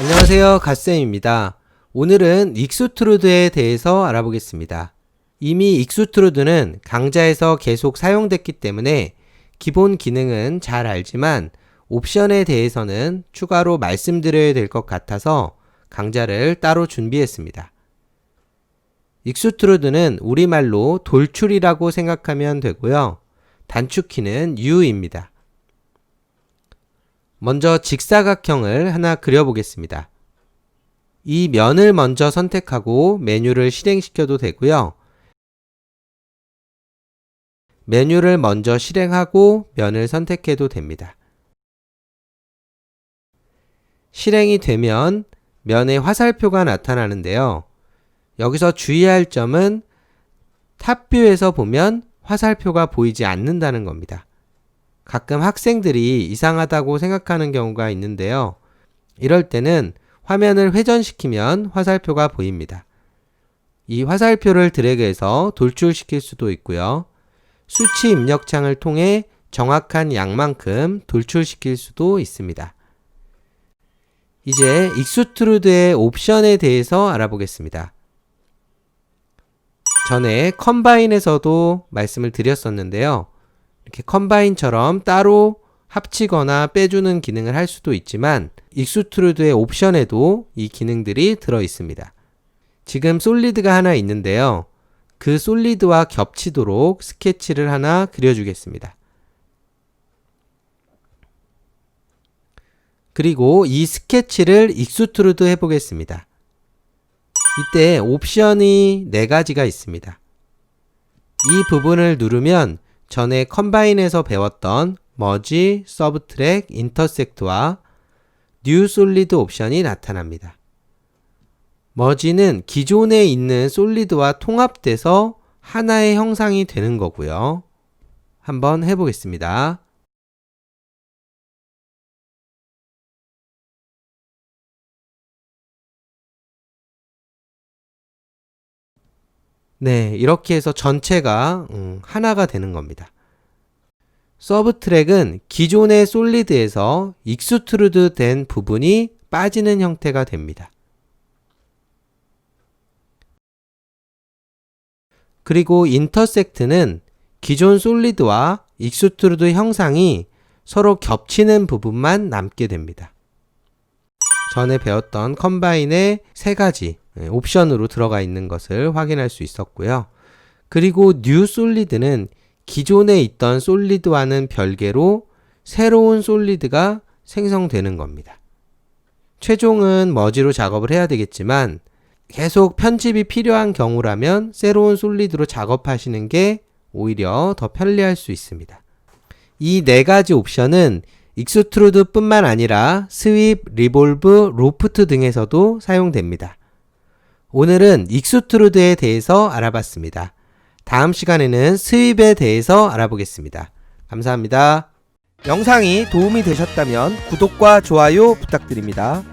안녕하세요. 갓쌤입니다. 오늘은 익수트루드에 대해서 알아보겠습니다. 이미 익수트루드는 강좌에서 계속 사용됐기 때문에 기본 기능은 잘 알지만 옵션에 대해서는 추가로 말씀드려야 될 것 같아서 강좌를 따로 준비했습니다. 익수트루드는 우리말로 돌출이라고 생각하면 되고요. 단축키는 U입니다. 먼저 직사각형을 하나 그려보겠습니다. 이 면을 먼저 선택하고 메뉴를 실행시켜도 되고요. 메뉴를 먼저 실행하고 면을 선택해도 됩니다. 실행이 되면 면의 화살표가 나타나는데요. 여기서 주의할 점은 탑뷰에서 보면 화살표가 보이지 않는다는 겁니다. 가끔 학생들이 이상하다고 생각하는 경우가 있는데요. 이럴 때는 화면을 회전시키면 화살표가 보입니다. 이 화살표를 드래그해서 돌출시킬 수도 있고요. 수치 입력창을 통해 정확한 양만큼 돌출시킬 수도 있습니다. 이제 익스트루드의 옵션에 대해서 알아보겠습니다. 전에 컴바인에서도 말씀을 드렸었는데요. 이렇게 컴바인처럼 따로 합치거나 빼주는 기능을 할 수도 있지만 익스트루드의 옵션에도 이 기능들이 들어 있습니다. 지금 솔리드가 하나 있는데요. 그 솔리드와 겹치도록 스케치를 하나 그려주겠습니다. 그리고 이 스케치를 익스트루드 해보겠습니다. 이때 옵션이 네 가지가 있습니다. 이 부분을 누르면 전에 컴바인에서 배웠던 머지, 서브트랙, 인터섹트와 뉴 솔리드 옵션이 나타납니다. 머지는 기존에 있는 솔리드와 통합돼서 하나의 형상이 되는 거고요. 한번 해보겠습니다. 네, 이렇게 해서 전체가 음, 하나가 되는 겁니다. 서브 트랙은 기존의 솔리드에서 익스트루드 된 부분이 빠지는 형태가 됩니다. 그리고 인터섹트는 기존 솔리드와 익스트루드 형상이 서로 겹치는 부분만 남게 됩니다. 전에 배웠던 컴바인의 세 가지 예, 옵션으로 들어가 있는 것을 확인할 수 있었고요. 그리고 뉴 솔리드는 기존에 있던 솔리드와는 별개로 새로운 솔리드가 생성되는 겁니다. 최종은 머지로 작업을 해야 되겠지만 계속 편집이 필요한 경우라면 새로운 솔리드로 작업하시는 게 오히려 더 편리할 수 있습니다. 이 네 가지 옵션은 익스트루드 뿐만 아니라 스윕, 리볼브, 로프트 등에서도 사용됩니다. 오늘은 익스트루드에 대해서 알아봤습니다. 다음 시간에는 스윕에 대해서 알아보겠습니다. 감사합니다. 영상이 도움이 되셨다면 구독과 좋아요 부탁드립니다.